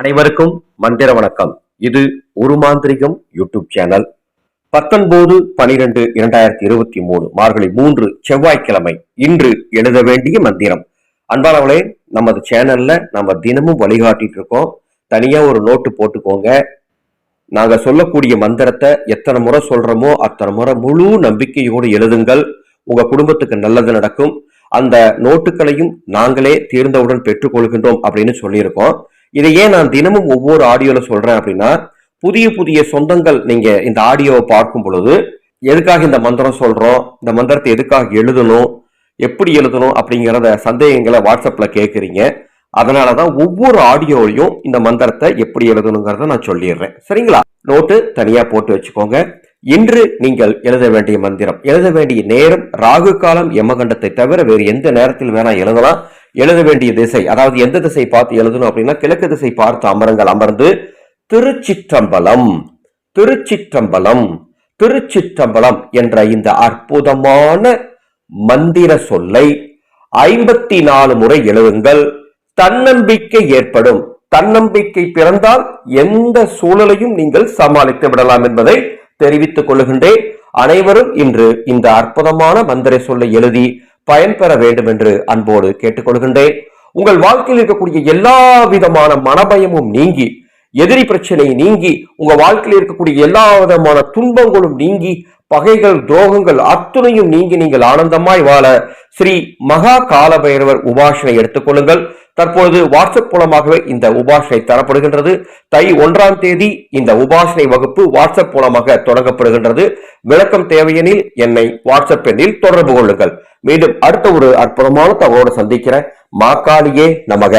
அனைவருக்கும் மந்திர வணக்கம். இது உருமாந்திரிகம் யூடியூப் சேனல். பத்தொன்பது பனிரெண்டு இரண்டாயிரத்தி இருபத்தி மூணு மார்கழி மூன்று செவ்வாய்க்கிழமை இன்று எழுத வேண்டிய மந்திரம். அன்பானவளே நமது சேனல்ல நம்ம தினமும் வழிகாட்டிட்டு இருக்கோம். தனியா ஒரு நோட்டு போட்டுக்கோங்க. நாங்க சொல்லக்கூடிய மந்திரத்தை எத்தனை முறை சொல்றோமோ அத்தனை முறை முழு நம்பிக்கையோடு எழுதுங்கள். உங்க குடும்பத்துக்கு நல்லது நடக்கும். அந்த நோட்டுகளையும் நாங்களே தீர்ந்தவுடன் பெற்றுக்கொள்கின்றோம் அப்படின்னு சொல்லியிருக்கோம். இதை ஏன் நான் தினமும் ஒவ்வொரு ஆடியோல சொல்றேன் அப்படின்னா புதிய புதிய சொந்தங்கள் நீங்க இந்த ஆடியோவை பார்க்கும் பொழுது எதுக்காக இந்த மந்திரம் சொல்றோம்? இந்த மந்திரத்தை எதுக்காக எழுதணும்? எப்படி எழுதணும்? அப்படிங்கிறத சந்தேகங்களை வாட்ஸ்அப்ல கேட்குறீங்க. அதனாலதான் ஒவ்வொரு ஆடியோலையும் இந்த மந்திரத்தை எப்படி எழுதணுங்கிறத நான் சொல்லிடுறேன். சரிங்களா? நோட்டு தனியா போட்டு வச்சுக்கோங்க. இன்று நீங்கள் எழுத வேண்டிய மந்திரம் எழுத வேண்டிய நேரம் ராகு காலம் யமகண்டத்தை தவிர வேறு எந்த நேரத்தில் வேணா எழுதலாம். எழுத வேண்டிய திசை அதாவது எந்த திசை பார்த்து எழுதணும் அப்படின்னா கிழக்கு திசை பார்த்து அமருங்கள் அமர்ந்து திருச்சிற்றம்பலம் திருச்சிற்றம்பலம் திருச்சிற்றம்பலம் என்ற இந்த அற்புதமான மந்திர சொல்லை ஐம்பத்தி நாலு முறை எழுதுங்கள். தன்னம்பிக்கை ஏற்படும். தன்னம்பிக்கை பிறந்தால் எந்த சூழலையும் நீங்கள் சமாளித்து விடலாம் என்பதை தெரிவித்துக் கொள்கின்றேன். அனைவரும் இன்று இந்த அற்புதமான மந்திர சொல்லை எழுதி பயன்பெற வேண்டும் என்று அன்போடு கேட்டுக்கொள்கின்றேன். உங்கள் வாழ்க்கையில் இருக்கக்கூடிய எல்லா விதமான மனபயமும் நீங்கி எதிரி பிரச்சனை நீங்கி உங்க வாழ்க்கையில் இருக்கக்கூடிய எல்லா விதமான துன்பங்களும் நீங்கி பகைகள் துரோகங்கள் அத்துணையும் நீங்கி நீங்கள் ஆனந்தமாய் வாழ ஸ்ரீ மகா கால பைரவர் உபாசனை எடுத்துக்கொள்ளுங்கள் தற்பொழுது வாட்ஸ்அப் மூலமாகவே இந்த உபாசனை தரப்படுகின்றது. தை ஒன்றாம் தேதி இந்த உபாசனை வகுப்பு வாட்ஸ்அப் மூலமாக தொடங்கப்படுகின்றது. விளக்கம் தேவையெனில் என்னை வாட்ஸ்அப் எண்ணில் தொடர்பு கொள்ளுங்கள். மீண்டும் அடுத்த ஒரு அற்புதமான தகவலோடு சந்திக்கிறேன். மாக்காளியே நமக.